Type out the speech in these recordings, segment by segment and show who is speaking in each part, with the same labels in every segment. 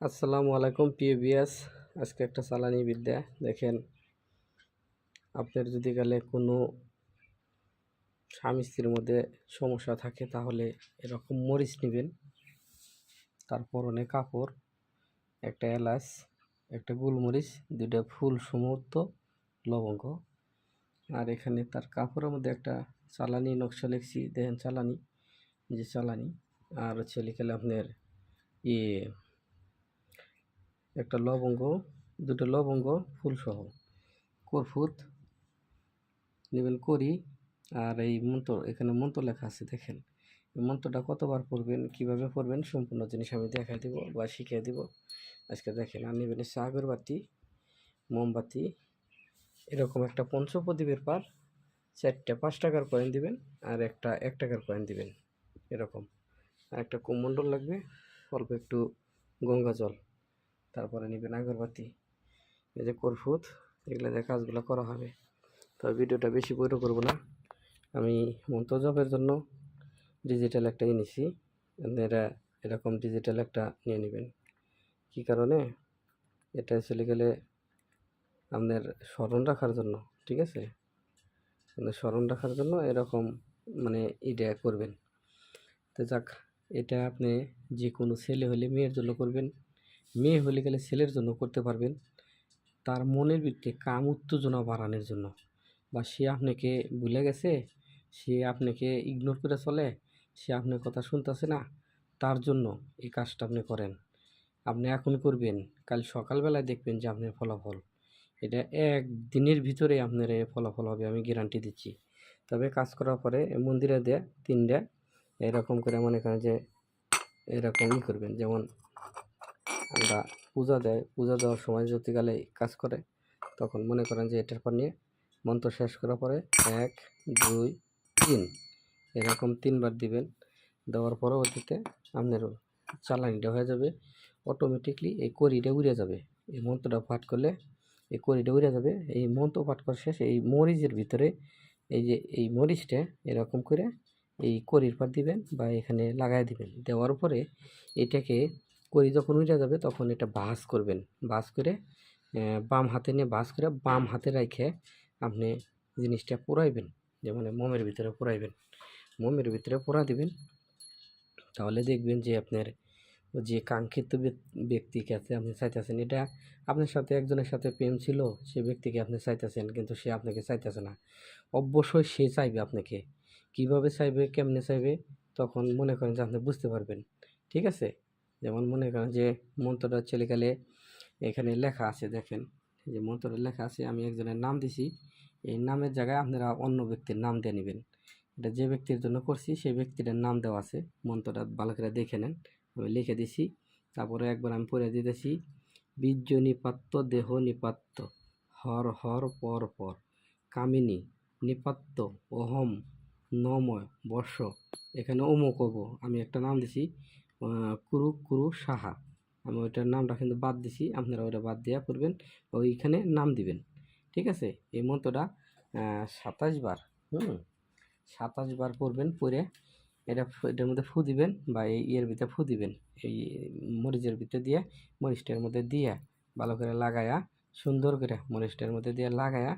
Speaker 1: আসসালামু আলাইকুম, প্রিয় বিয়াস আজকে একটা চালানি বিদ্যা। দেখেন, আপনার যদি গেলে কোনো স্বামী স্ত্রীর মধ্যে সমস্যা থাকে, তাহলে এরকম মরিচ নেবেন। তারপর অনেক কাপড়, একটা এলাচ, একটা গোলমরিচ, দুইটা ফুল সমুদ্র, লবঙ্গ। আর এখানে তার কাপড়ের মধ্যে একটা চালানি, নকশা লিখছি। দেখেন চালানি যে চালানি। আর হচ্ছে লিখেলে আপনার ইয়ে একটা লবঙ্গ, দুটো লবঙ্গ, ফুলসহ। কর্ফুত, নেবেন করি আর এই মন্ত্র, এখানে মন্ত্র লেখা আছে, দেখেন। এই মন্ত্রটা কতবার পড়বেন, কীভাবে পড়বেন, সম্পূর্ণ জিনিস আমি দেখাই দিব বা শিখিয়ে দিব। আজকে দেখেন, আর নেবেন হচ্ছে আগরবাতি মোমবাতি, এরকম একটা পঞ্চপ্রদীপের পার চারটে, পাঁচ টাকার কয়েন দিবেন আর একটা, এক টাকার কয়েন দিবেন, এরকম। আর একটা কুমণ্ডল লাগবে, অল্প একটু গঙ্গা জল। তারপরে নেবেন আগরবাতি। এই যে কর্ফুত, এগুলো দিয়ে কাজগুলো করা হবে। তো ভিডিওটা বেশি বড় করব না। আমি মন্তজবের জন্য ডিজিটাল একটা এনেছি। আপনারা এরকম ডিজিটাল একটা নিয়ে নেবেন। কী কারণে? এটা চলে গেলে আপনার স্মরণ রাখার জন্য, ঠিক আছে? আপনার স্মরণ রাখার জন্য এরকম মানে এটা করবেন। তো যাক, এটা আপনি যে কোনো ছেলে হলে মেয়ের জন্য করবেন। মেয়ে হলে গেলে ছেলের জন্য করতে পারবেন। তার মনের ভিত্তিতে কাম উত্তেজনা বাড়ানোর জন্য। বা সে আপনাকে ভুলে গেছে, সে আপনাকে ইগনোর করে চলে, সে আপনার কথা শুনতেছে না, তার জন্য এই কাজটা আপনি করেন। আপনি এখন করবেন, কাল সকালবেলায় দেখবেন যে আপনার ফলাফল। এটা এক দিনের ভিতরে আপনার ফলাফল হবে, আমি গ্যারান্টি দিচ্ছি। তবে কাজ করার পরে মন্দিরে দেয় তিনটা, এরকম করে মনে করেন যে এরকমই করবেন। যেমন আমরা পূজা দেয়, পূজা দেওয়ার সময় যদি গেলে কাজ করে, তখন মনে করেন যে এটার পর নিয়ে মন্ত্র শেষ করার পরে এক, দুই, তিন। এরকম তিনবার দিবেন। দেওয়ার পরবর্তীতে আপনার চালানিটা হয়ে যাবে। অটোমেটিকলি এই করিটা উড়ে যাবে। এই মন্ত্রটা পাঠ করলে এই কড়িটা উড়ে যাবে। এই মন্ত্র পাঠ করা শেষ এই মরিচের ভিতরে এই যে এই মরিচটা এরকম করে এই করির পার দিবেন বা এখানে লাগাই দিবেন। দেওয়ার পরে এটাকে করি, যখন উঠে যাবে তখন এটা বাস করবেন। বাস করে বাম হাতে নিয়ে বাস করে বাম হাতে রেখে আপনি জিনিসটা পোড়াইবেন। যেমন মোমের ভিতরে পোড়াইবেন। মোমের ভিতরে পোড়া দিবেন। তাহলে দেখবেন যে আপনার যে কাঙ্ক্ষিত ব্যক- ব্যক্তিকে আছে আপনি চাইতেছেন, এটা আপনার সাথে একজনের সাথে প্রেম ছিল, সে ব্যক্তিকে আপনি চাইতেছেন, কিন্তু সে আপনাকে চাইতেছে না। অবশ্যই সে চাইবে আপনাকে। কীভাবে চাইবে, কেমনে চাইবে, তখন মনে করেন যে আপনি বুঝতে পারবেন। ঠিক আছে? যেমন মনে করেন যে মন্ত্রটা চলে গেলে এখানে লেখা আছে দেখেন যে মন্ত্রটা লেখা আছে, আমি একজনের নাম দিছি, এই নামের জায়গায় আপনারা অন্য ব্যক্তির নাম দিয়ে নেবেন। এটা যে ব্যক্তির জন্য করছি, সেই ব্যক্তিটার নাম দেওয়া আছে, মন্ত্রটা ভালো করে দেখে নেন। আমি লিখে দিছি, তারপরে একবার আমি পড়ে দিতেছি, বীর্য নিপাত্য দেহ নিপাত্য হর হর, পর পর, কামিনী নিপাত্য অহম, নময়, বর্ষ, এখানে অমুক হব আমি একটা নাম দিছি কুরু কুরু সাহা। আমি ওইটার নামটা কিন্তু বাদ দিছি, আপনারা ওইটা বাদ দেওয়া করবেন, ওইখানে নাম দিবেন। ঠিক আছে? এই মন্ত্রটা সাতাশ বার, হুম? সাতাশ বার পড়বেন পরে এটা এটার মধ্যে ফু দিবেন বা এই ইয়ের ভিতরে ফু দিবেন। এই মরিচের ভিতরে দিয়ে মরিচটার মধ্যে দিয়ে ভালো করে লাগায়া, সুন্দর করে মরিচটার মধ্যে দিয়ে লাগায়া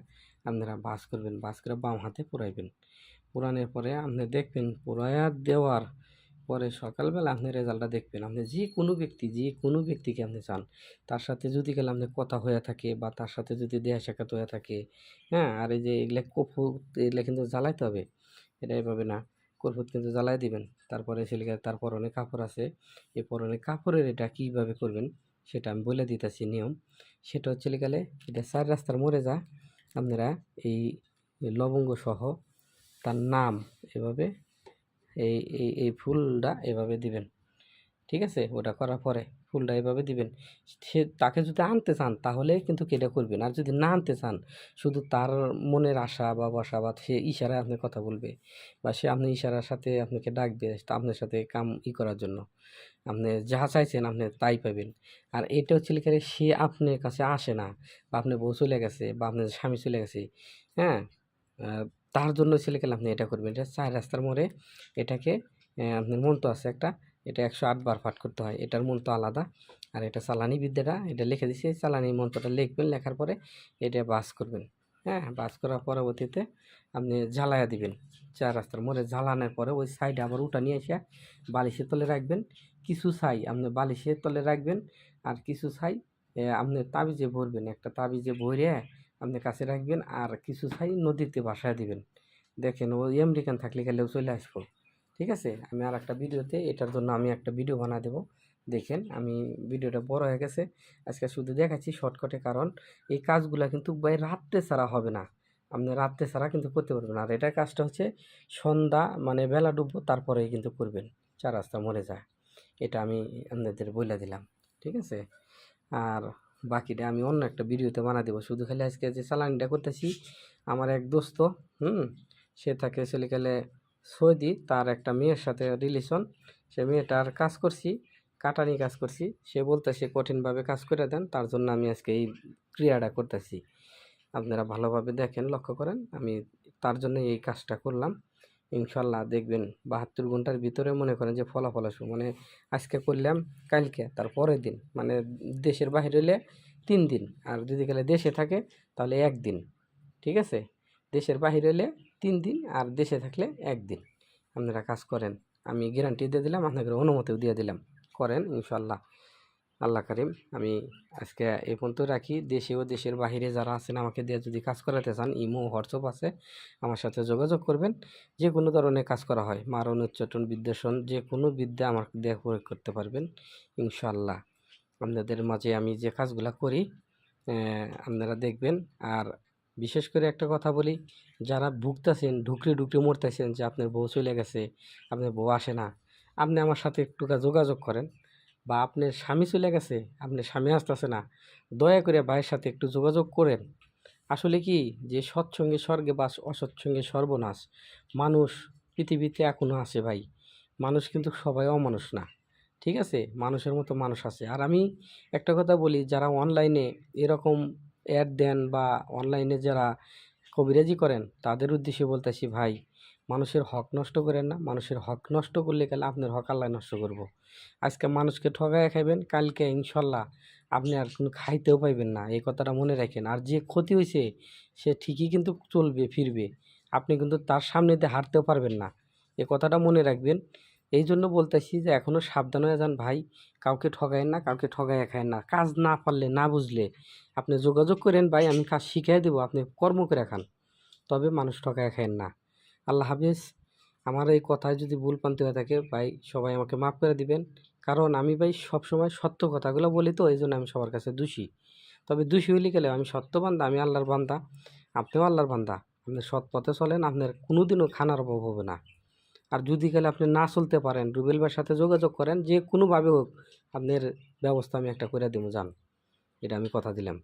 Speaker 1: আপনারা বাস করবেন, বাস করে বাম হাতে পোড়াইবেন পোড়ানোর পরে আপনি দেখবেন পোড়ায়া দেওয়ার পরে সকালবেলা আপনি রেজাল্টটা দেখবেন। আপনি যে কোনো ব্যক্তি, যে কোনো ব্যক্তিকে আপনি চান, তার সাথে যদি গেলে আপনার কথা হয়ে থাকে বা তার সাথে যদি দেহা সাক্ষাৎ হয়ে থাকে হ্যাঁ? আর এই যে এগুলা কফু এগুলো কিন্তু জ্বালাইতে হবে। এটা এভাবে না কর্পূর কিন্তু জ্বালাই দিবেন। তারপরে ছেলেকে তার পরনে কাপড় আছে। এই পরনে কাপড়ের এটা কীভাবে করবেন, সেটা আমি বলে দিতেছি নিয়ম। সেটা হচ্ছে গেলে এটা চার রাস্তার মোড়ে যা, আপনারা এই লবঙ্গ সহ তার নাম এভাবে এই এই এই ফুলটা এভাবে দিবেন। ঠিক আছে? ওটা করার পরে ফুলটা এভাবে দিবেন। সে, তাকে যদি আনতে চান, তাহলে কিন্তু কেটে করবেন। আর যদি না আনতে চান, শুধু তার মনের আশা বা বসা বা সে ইশারায় আপনি কথা বলবে বা সে আপনি ইশারার সাথে আপনাকে ডাকবে আপনার সাথে কাম ই করার জন্য। আপনি যা চাইছেন, আপনি তাই পাবেন। আর এটা হচ্ছে লিখে সে আপনার কাছে আসে না বা আপনার বউ চলে গেছে বা আপনার স্বামী চলে গেছে হ্যাঁ? তার জন্য ছেলেকে আপনি এটা করবেন এটা চার রাস্তার মোড়ে এটাকে আপনার মন্ত্র আছে একটা, এটা একশো আট বার পাঠ করতে হয়। এটার মন্ত্র আলাদা আর এটা চালানি বিদ্যাটা, এটা লিখে দিছি, এই চালানি মন্ত্রটা লিখবেন, লেখার পরে এটা বাস করবেন। হ্যাঁ বাস করার পরবর্তীতে আপনি জ্বালায়া দিবেন। চার রাস্তার মোড়ে জ্বালানোর পরে ওই সাইডে আবার উঠা নিয়ে এসে বালিশের তলে রাখবেন। কিছু ছাই আপনি বালিশের তলে রাখবেন আর কিছু ছাই আপনি তাবিজে ভরবেন। একটা তাবিজে ভরে আপনি কাছে রাখবেন আর কিছু ছাই নদীতে বাসায় দিবেন। দেখেন, ও আমেরিকান থাকলে গেলেও চলে আসব। ঠিক আছে? আমি আর একটা ভিডিওতে, এটার জন্য আমি একটা ভিডিও বানা দেবো। দেখেন, আমি ভিডিওটা বড় হয়ে গেছে। আজকে শুধু দেখাচ্ছি শর্টকাটে, কারণ এই কাজগুলো কিন্তু ভাই রাত্রে ছাড়া হবে না। আপনি রাত্রে ছাড়া কিন্তু করতে পারবেন আর এটার কাজটা হচ্ছে সন্ধ্যা মানে বেলা ডুববো, তারপরেই কিন্তু করবেন। চার রাস্তা মরে যায়। এটা আমি আপনাদের বলে দিলাম। ঠিক আছে? আর বাকিটা আমি অন্য একটা ভিডিওতে বানা দেবো। শুধু খালি আজকে যে চালানিটা করতেছি, আমার এক দোস্ত, হুম, সে থাকে গেলে সৌদি, তার একটা মেয়ের সাথে রিলেশন সে মেয়েটার কাজ করছি কাটানি কাজ করছি। সে বলতেছে কঠিনভাবে কাজ করে দেন, তার জন্য আমি আজকে এই ক্রিয়াটা করতেছি। আপনারা ভালোভাবে দেখেন, লক্ষ্য করেন, আমি তার জন্য এই কাজটা করলাম। ইনশাল্লাহ দেখবেন বাহাত্তর ঘণ্টার ভিতরে মনে করেন যে ফলাফল আসবে। মানে আজকে করলাম, কালকে, তার পরের দিন। মানে দেশের বাইরে হলে তিন দিন, আর যদি গেলে দেশে থাকে তাহলে একদিন ঠিক আছে? দেশের বাইরে হলে তিন দিন, আর দেশে থাকলে একদিন আপনারা কাজ করেন। আমি গ্যারান্টি দিয়ে দিলাম আপনাকে অনুমতিও দিয়ে দিলাম। করেন ইনশাল্লাহ। আল্লাহ করিম, আমি আজকে এই পর্যন্ত রাখি। দেশে ও দেশের বাইরে যারা আছেন, আমাকে দিয়ে যদি কাজ করাতে চান, ইমো, হোয়াটসঅ্যাপ আছে, আমার সাথে যোগাযোগ করবেন। যে কোনো ধরনের কাজ করা হয়, মারণ, উচ্চাটন বিদ্যাসন যে কোনো বিদ্যা আমার দিয়ে প্রয়োগ করতে পারবেন ইনশাল্লাহ আপনাদের মাঝে আমি যে কাজগুলো করি আপনারা দেখবেন। আর বিশেষ করে একটা কথা বলি, যারা ভুগতেছেন, ঢুকরে ঢুকরে মরতেছেন যে আপনার বউ চলে গেছে, আপনার বউ আসে না, আপনি আমার সাথে একটু যোগাযোগ করেন। বা আপনার স্বামী চলে গেছে, আপনার স্বামী আসতেছে না, দয়া করে ভাইয়ের সাথে একটু যোগাযোগ করেন। আসলে কি যে সৎসঙ্গে স্বর্গে বাস, অসৎসঙ্গে সর্বনাশ, মানুষ পৃথিবীতে এখনও আছে ভাই। মানুষ কিন্তু সবাই অমানুষ না, ঠিক আছে? মানুষের মতো মানুষ আছে। আর আমি একটা কথা বলি, যারা অনলাইনে এরকম অ্যাড দেন বা অনলাইনে যারা কবিরাজি করেন, তাদের উদ্দেশ্যে বলতেছি ভাই মানুষের হক নষ্ট করেন না, মানুষের হক নষ্ট করলে গেলে আপনার হক আল্লাহ নষ্ট করব। আজকে মানুষকে ঠগায় খাইবেন, কালকে ইনশাল্লাহ আপনি আর কোনো খাইতেও পাইবেন না। এই কথাটা মনে রাখেন। আর যে ক্ষতি হয়েছে সে ঠিকই কিন্তু চলবে, ফিরবে। আপনি কিন্তু তার সামনে দিয়ে হাঁটতেও পারবেন না। এ কথাটা মনে রাখবেন। এই জন্য বলতেছি যে এখনও সাবধান হয়ে যান ভাই। কাউকে ঠগায়েন না, কাউকে ঠগাইয়া খায়েন না। কাজ না পারলে, না বুঝলে আপনি যোগাযোগ করেন ভাই, আমি কাজ শিখিয়ে দেবো, আপনি কর্ম করে খান। তবে মানুষ ঠগাইয়া খায়েন না। আল্লাহ হাফিজ। আমার এই কথায় যদি ভুল পান্তি হয়ে থাকে, ভাই, সবাই আমাকে মাফ করে দিবেন। কারণ আমি ভাই সবসময় সত্য কথাগুলো বলি তো, এই জন্য আমি সবার কাছে দোষী। তবে দোষী হইলে গেলে আমি সত্য বান্দা, আমি আল্লাহর বান্দা, আপনিও আল্লাহর বান্দা। আপনি সৎ পথে চলেন, আপনার কোনোদিনও খানার অভাব হবে না। আর যদি গেলে আপনি না চলতে পারেন, রুবেল ভাইয়ের সাথে যোগাযোগ করেন, যে কোনোভাবে হোক, আপনার ব্যবস্থা আমি একটা করে দেবো, যান। এটা আমি কথা দিলাম।